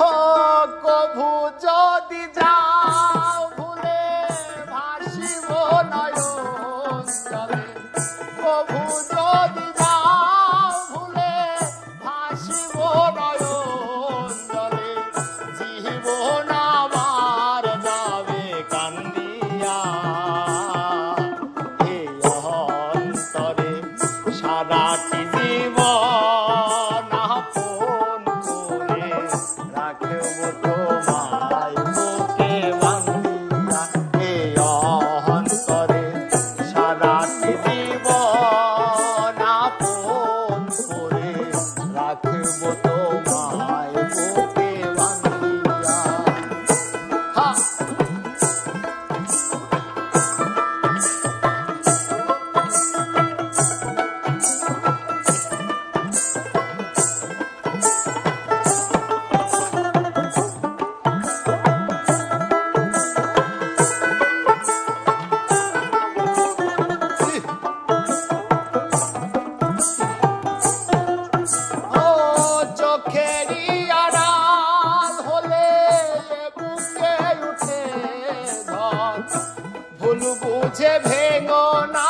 কভু যদি যাও, ভুলে ভাসিব নয় কভু যদি যাও, ভুলে ভাসিব নয় জীবন আমার যাবে কান্দিয়া। এই অন্তরে সারাটি জীবন botar. से भेगो ना।